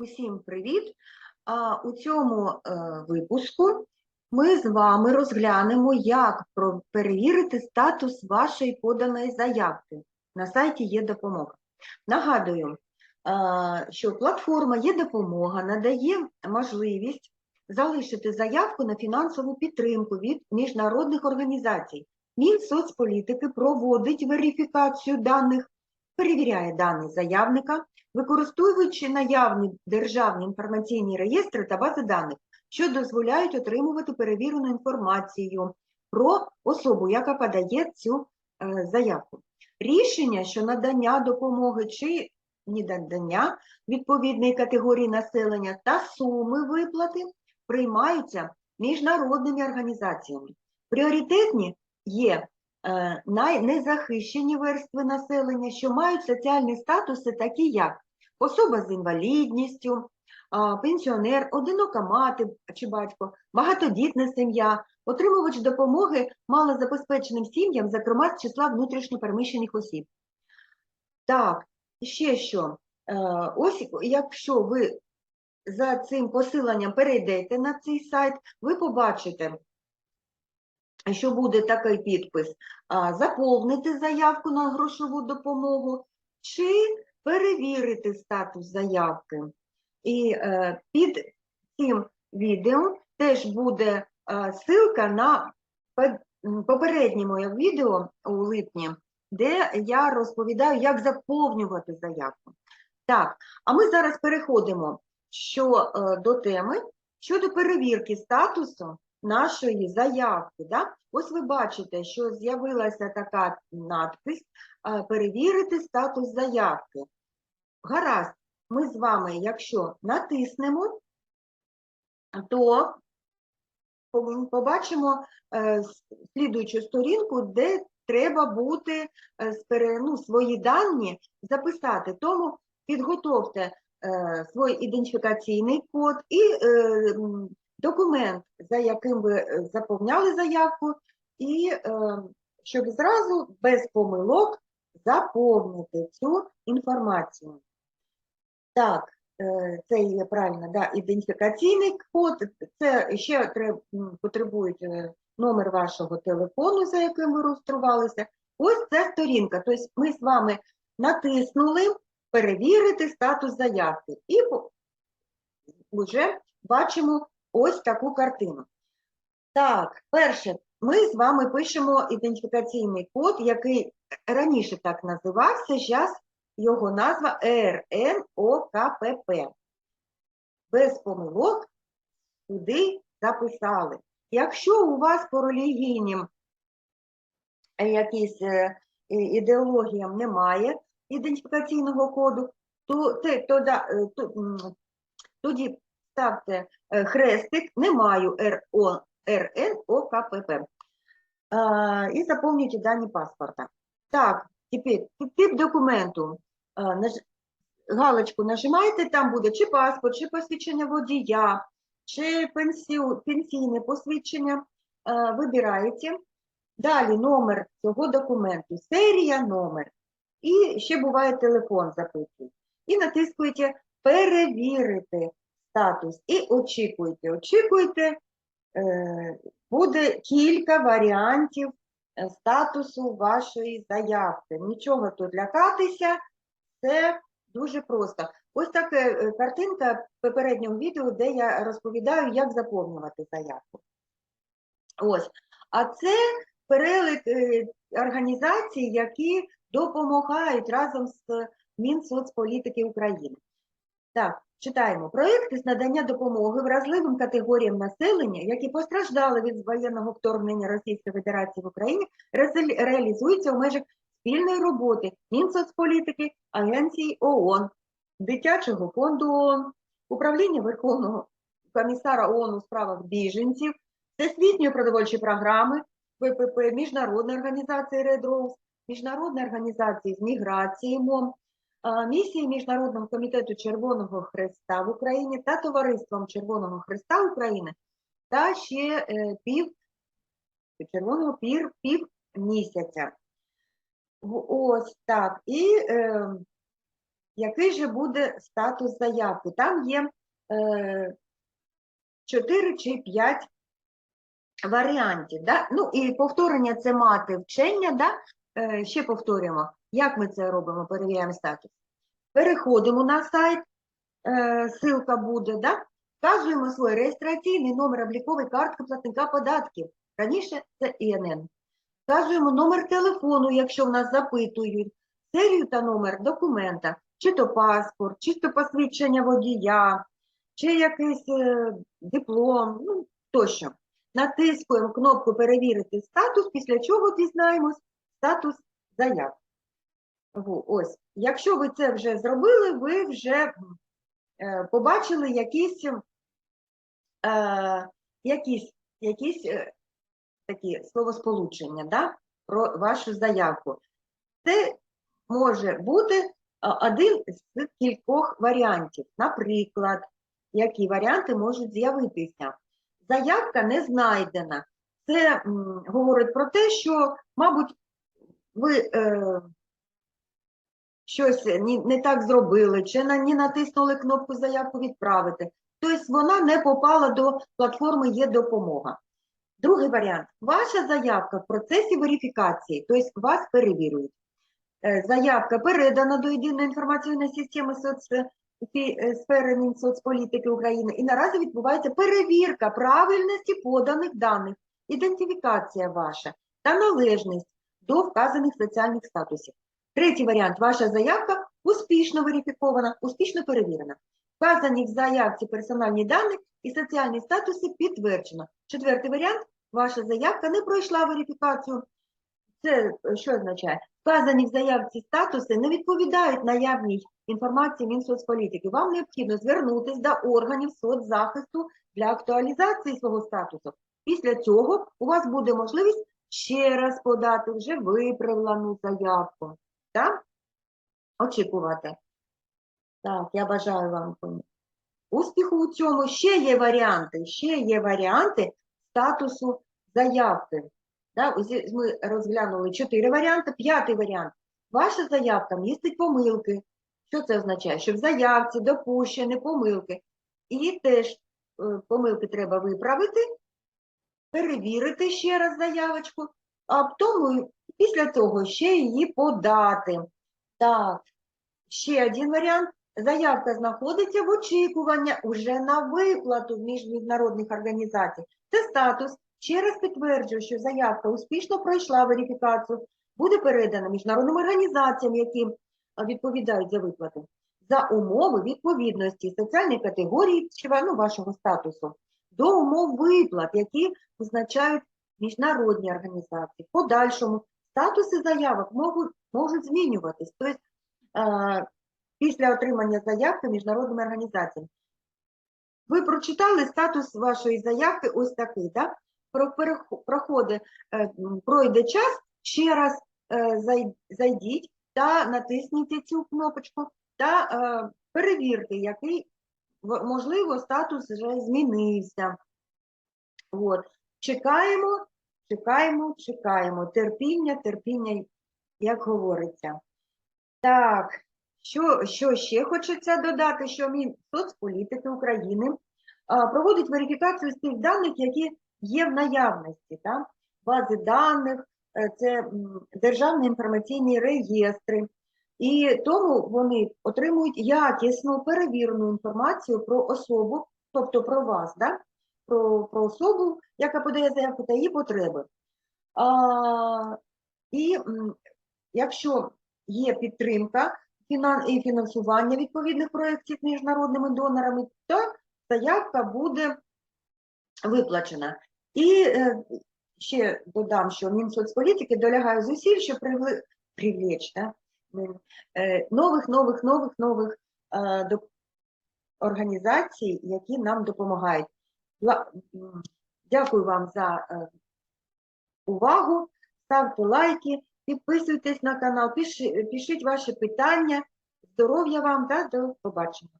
Усім привіт! У цьому е, випуску ми з вами розглянемо, як перевірити статус вашої поданої заявки. На сайті є допомога. Нагадую, е, що платформа є допомога надає можливість залишити заявку на фінансову підтримку від міжнародних організацій. Мінсоцполітики проводить верифікацію даних, перевіряє дані заявника, використовуючи наявні державні інформаційні реєстри та бази даних, що дозволяють отримувати перевірену інформацію про особу, яка подає цю е, заявку. Рішення, що надання допомоги чи недодання відповідної категорії населення та суми виплати приймаються міжнародними організаціями. Пріоритетні є е, найнезахищені верстви населення, що мають соціальні статуси, такі як особа з інвалідністю, пенсіонер, одинока мати чи батько, багатодітна сім'я, отримувач допомоги малозабезпеченим сім'ям, зокрема з числа внутрішньопереміщених осіб. Так, ще що. Е, Ось якщо ви за цим посиланням перейдете на цей сайт, ви побачите, що буде такий підпис заповнити заявку на грошову допомогу чи перевірити статус заявки. І е, під цим відео теж буде е, ссылка на попереднє моє відео у липні, де я розповідаю, як заповнювати заявку. Так, а ми зараз переходимо що, е, до теми щодо перевірки статусу нашої заявки. Да? Ось ви бачите, що з'явилася така надпись перевірити статус заявки. Гаразд, ми з вами, якщо натиснемо, то побачимо е, слідуючу сторінку, де треба буде е, ну, свої дані записати. Тому підготовте е, свій ідентифікаційний код і документ, за яким ви е, заповняли заявку, і е, щоб зразу без помилок заповнити цю інформацію. Так, е, це є правильно, да, ідентифікаційний код, це ще е, номер вашого телефону, за яким ви реєструвалися. Ось ця сторінка. Тобто ми з вами натиснули перевірити статус заявки і вже бачимо ось таку картину. Так, перше, ми з вами пишемо ідентифікаційний код, який раніше так називався, зараз його назва РНОКПП. Без помилок туди записали. Якщо у вас по релігійним е, якісь е, ідеологіям немає ідентифікаційного коду, то, то, е, то, тоді ставте хрестик, не маю РНОКПП. І заповнюйте дані паспорта. Так, тепер тип документу. Галочку нажимаєте, там буде чи паспорт, чи посвідчення водія, чи пенсійне посвідчення. Вибираєте. Далі номер цього документу, серія, номер. І ще буває телефон запитують. І натискуєте перевірити статус і очікуйте. Очікуйте, е, буде кілька варіантів е, статусу вашої заявки. Нічого тут лякатися, це дуже просто. Ось така е, картинка попереднього відео, де я розповідаю, як заповнювати заявку. Ось. А це перелік організацій, які допомагають разом з Мінсоцполітики України. Так, читаємо. Проекти з надання допомоги вразливим категоріям населення, які постраждали від воєнного вторгнення Російської Федерації в Україні, реалізуються у межах спільної роботи Мінсоцполітики, Агенції ООН, Дитячого фонду ООН, Управління Верховного комісара ООН у справах біженців, Всесвітньої продовольчої програми, ВПП, Міжнародної організації Red Rose, Міжнародної організації з міграції МОМ, місії Міжнародного комітету Червоного Хреста в Україні та Товариством Червоного Хреста України та ще е, пів червоного пір пів місяця. Ось так. І е, який же буде статус заявки. Там є е, 4 чи 5 варіантів. Да? Ну і повторення це мати вчення. Да? Е, ще повторюємо, як ми це робимо, перевіряємо статус. Переходимо на сайт, е, ссылка буде, да? вказуємо свій реєстраційний номер облікової картки платника податків. Раніше це ІНН. Вказуємо номер телефону, якщо в нас запитують, серію та номер документа, чи то паспорт, чи то посвідчення водія, чи якийсь е, диплом, ну тощо. Натискуємо кнопку Перевірити статус, після чого дізнаємось статус заяв. Ось, якщо ви це вже зробили, ви вже е, побачили якісь, е, якісь, якісь е, такі словосполучення да, про вашу заявку. Це може бути один з кількох варіантів. Наприклад, які варіанти можуть з'явитися. Заявка не знайдена. Це говорить про те, що, мабуть, ви е, щось не, так зробили, чи на, не натиснули кнопку заявку відправити. Тобто вона не попала до платформи Є допомога. Другий варіант. Ваша заявка в процесі верифікації, тобто вас перевірюють. Е, Заявка передана до єдиної інформаційної системи соц... е, сфери Мінсоцполітики України і наразі відбувається перевірка правильності поданих даних, ідентифікація ваша та належність до вказаних соціальних статусів. Третій варіант. Ваша заявка успішно верифікована, успішно перевірена. Вказані в заявці персональні дані і соціальні статуси підтверджено. Четвертий варіант. Ваша заявка не пройшла верифікацію. Це е, що означає? Вказані в заявці статуси не відповідають наявній інформації Мінсоцполітики. Вам необхідно звернутися до органів соцзахисту для актуалізації свого статусу. Після цього у вас буде можливість ще раз подати вже виправлену заявку. Так? Очікувати. Так, я бажаю вам успіху у цьому. Ще є варіанти, ще є варіанти статусу заявки. Ось ми розглянули чотири варіанти. П'ятий варіант. Ваша заявка містить помилки. Що це означає? Що в заявці допущені помилки. І теж е, помилки треба виправити, перевірити ще раз заявочку, а потім після цього ще її подати. Так, ще один варіант. Заявка знаходиться в очікуванні уже на виплату в між- міжнародних організацій. Це статус. Ще раз підтверджую, що заявка успішно пройшла верифікацію, буде передана міжнародним організаціям, які відповідають за виплату, за умови відповідності соціальної категорії чи ну, вашого статусу до умов виплат, які визначають міжнародні організації. В подальшому статуси заявок можуть, можуть змінюватись. Тобто, після отримання заявки міжнародними організаціями. Ви прочитали статус вашої заявки ось такий, так? Про е, пройде час, ще раз е, зай- зайдіть та натисніть цю кнопочку та перевірте, який, можливо, статус вже змінився. От. Чекаємо, чекаємо, чекаємо. Терпіння, терпіння, як говориться. Так, що, що ще хочеться додати, що Мінсоцполітики України а, проводить верифікацію з тих даних, які є в наявності. Так? Бази даних, е, це державні інформаційні реєстри. І тому вони отримують якісну перевірену інформацію про особу, тобто про вас, да? про, про особу, яка подає заявку та її потреби. А, і якщо є підтримка і фінансування відповідних проєктів міжнародними донорами, то заявка буде виплачена. І е, ще додам, що Мінсоцполітики долягає зусиль, щоб привлечь да? М, е, нових, нових, нових, нових е, організацій, які нам допомагають. Дякую вам за е, увагу, ставте лайки, підписуйтесь на канал, пишіть ваші питання. Здоров'я вам та до побачення.